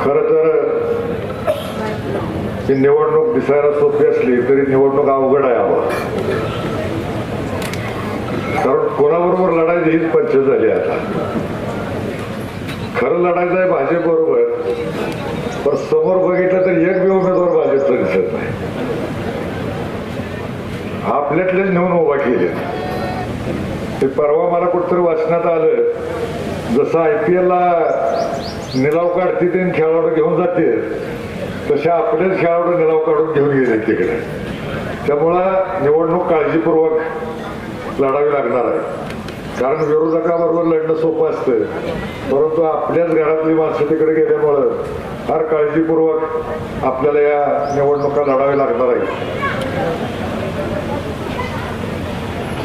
खर तर ही निवडणूक दिसायला सोपी असली तरी निवडणूक अवघड आहे हवा कारण कोणाबरोबर लढायची हीच पंच झाली आता. खरं लढायचं आहे भाजप बरोबर पण समोर बघितलं तर एक बी उमेदवार भाजपचा दिसत नाही. आपल्यातलेच नेऊन उभा केले ते परवा मला कुठतरी वाचण्यात आलं जसं आय पी एलला निलाव काढते ते खेळाडू घेऊन जाते तसे आपलेच खेळाडू निलाव काढून घेऊन गेले तिकडे. त्यामुळं निवडणूक काळजीपूर्वक लढावी लागणार आहे. कारण विरोधकाबरोबर लढणं सोपं असतं. परंतु आपल्याच घरातली माणसं तिकडे गेल्यामुळं फार काळजीपूर्वक आपल्याला या निवडणुका लढावी लागणार आहे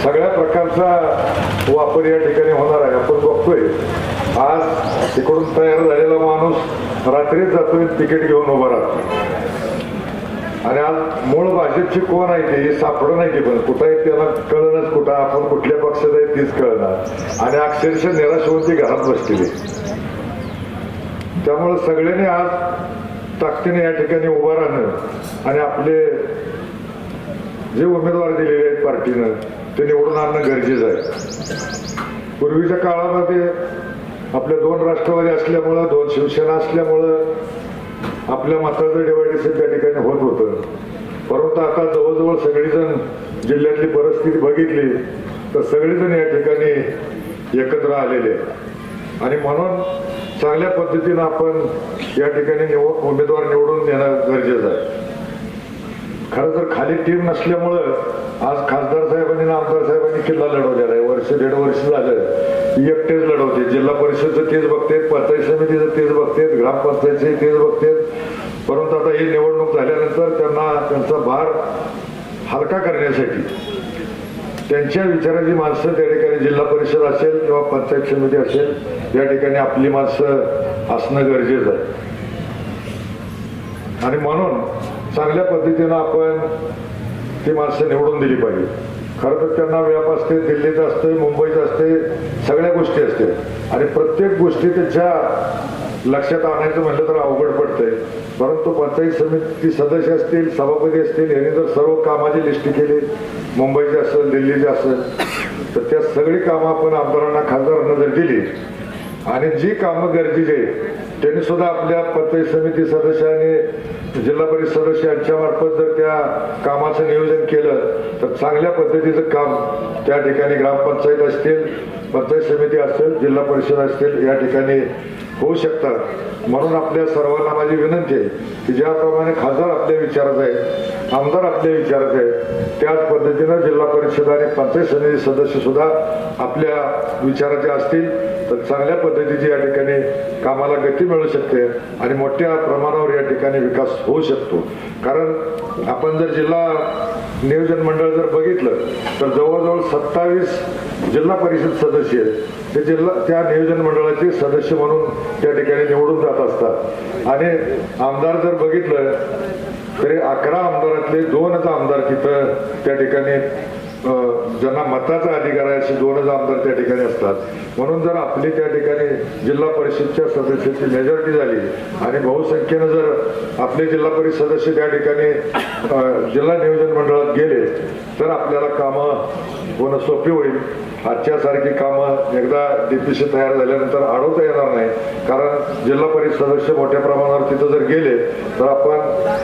सगळ्या प्रकारचा वापर या ठिकाणी होणार आहे. आपण बघतोय. आज तिकडून तयार झालेला माणूस रात्रीच जातोय तिकीट घेऊन उभा राहतो आणि आज मूळ भाजपची कोण आहे ते हे सापडं नाही की पण कुठं आहे त्याला कळणच कुठं आपण कुठल्या पक्षात आहे तीच कळणार. आणि अक्षरशः निराश होऊन ती घरात बसलेली त्यामुळे सगळ्यांनी आज ताकदीने या ठिकाणी उभं राहणं आणि आपले जे उमेदवार दिलेले आहेत पार्टीनं ते निवडून आणणं गरजेचं आहे. पूर्वीच्या काळामध्ये आपल्या दोन राष्ट्रवादी असल्यामुळं दोन शिवसेना असल्यामुळं आपल्या मताचं डिवायडेशन त्या ठिकाणी होत होतं. परंतु आता जवळजवळ सगळीजण जिल्ह्यातली परिस्थिती बघितली तर सगळेजण या ठिकाणी एकत्र आलेले आणि म्हणून चांगल्या पद्धतीनं आपण या ठिकाणी निवड उमेदवार निवडून देणं गरजेचं आहे. खरं तर खाली टीम नसल्यामुळं आज खासदार आमदार साहेबांनी किल्ला लढवलेला आहे. वर्ष दीड वर्ष झालं. एकटेच लढवते. जिल्हा परिषदचं तेच बघतेत पंचायत समितीचं तेच बघतेत ग्रामपंचायतचे तेच बघतेत परंतु आता ही निवडणूक झाल्यानंतर त्यांना त्यांचा भार हलका करण्यासाठी त्यांच्या विचाराची माणसं त्या ठिकाणी जिल्हा परिषद असेल किंवा पंचायत समिती असेल या ठिकाणी आपली माणसं असणं गरजेचं आहे. आणि म्हणून चांगल्या पद्धतीनं आपण ती माणसं निवडून दिली पाहिजे. खरं तर त्यांना व्याप असते दिल्लीत असते मुंबईत असते सगळ्या गोष्टी असते. आणि प्रत्येक गोष्टी त्यांच्या लक्षात आणायचं म्हटलं तर अवघड पडतंय. परंतु पंचायत समिती सदस्य असतील सभापती असतील यांनी जर सर्व कामाची लिस्ट केली मुंबईची असेल दिल्लीची असेल तर त्या सगळी कामं आपण आमदारांना खासदारांना जर दिली आणि जी कामं गरजेची आहेत त्यांनी सुद्धा आपल्या पंचायत समिती सदस्य आणि जिल्हा परिषद सदस्य यांच्या मार्फत जर त्या कामाचं नियोजन केलं तर चांगल्या पद्धतीचं काम त्या ठिकाणी ग्रामपंचायत असतील पंचायत समिती असेल जिल्हा परिषद असतील या ठिकाणी होऊ शकतात. म्हणून आपल्या सर्वांना माझी विनंती आहे की ज्याप्रमाणे खासदार आपल्या विचारात आहे आमदार आपल्या विचारात आहे त्याच पद्धतीनं जिल्हा परिषद आणि पंचायत समिती सदस्य सुद्धा आपल्या विचाराचे असतील तर चांगल्या पद्धतीची या ठिकाणी कामाला गती मिळू शकते आणि मोठ्या प्रमाणावर या ठिकाणी विकास होऊ शकतो. कारण आपण जर जिल्हा नियोजन मंडळ जर बघितलं तर जवळजवळ सत्तावीस जिल्हा परिषद सदस्य आहेत. ते जिल्हा त्या नियोजन मंडळाचे सदस्य म्हणून त्या ठिकाणी निवडून जात असतात. आणि आमदार जर बघितलं तरी अकरा आमदारातले दोनच आमदार तिथं त्या ठिकाणी ज्यांना मताचा अधिकार आहे असे दोनच आमदार त्या ठिकाणी असतात. म्हणून जर आपली त्या ठिकाणी जिल्हा परिषदच्या सदस्याची मेजॉरिटी झाली आणि बहुसंख्येनं जर आपले जिल्हा परिषद सदस्य त्या ठिकाणी जिल्हा नियोजन मंडळात गेले तर आपल्याला कामं होणं सोपी होईल. आजच्यासारखी कामं एकदा डीपीसी तयार झाल्यानंतर अडवता येणार नाही. कारण जिल्हा परिषद सदस्य मोठ्या प्रमाणावर तिथं जर गेले तर आपण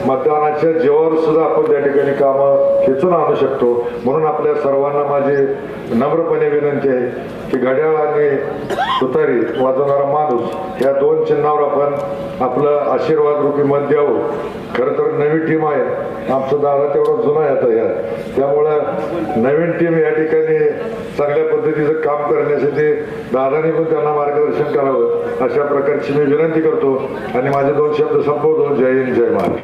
मतदानाच्या जेवावर सुद्धा आपण त्या ठिकाणी कामं खेचून आणू शकतो. म्हणून आपल्या सर्वांना माझी नम्रपणे विनंती आहे की घड्याळ आणि सुतारी वाजवणारा माणूस या दोन चिन्हावर आपण आपलं आशीर्वाद रूपी मत द्यावं. खरं तर नवी टीम आहे. आमचं दादा तेवढा जुना आहे आता या. त्यामुळं नवीन टीम या ठिकाणी चांगल्या पद्धतीचं काम करण्यासाठी दादाने पण त्यांना मार्गदर्शन करावं. अशा प्रकारची मी विनंती करतो. आणि माझे दोन शब्द संपवतो. जय हिंद जय महाराज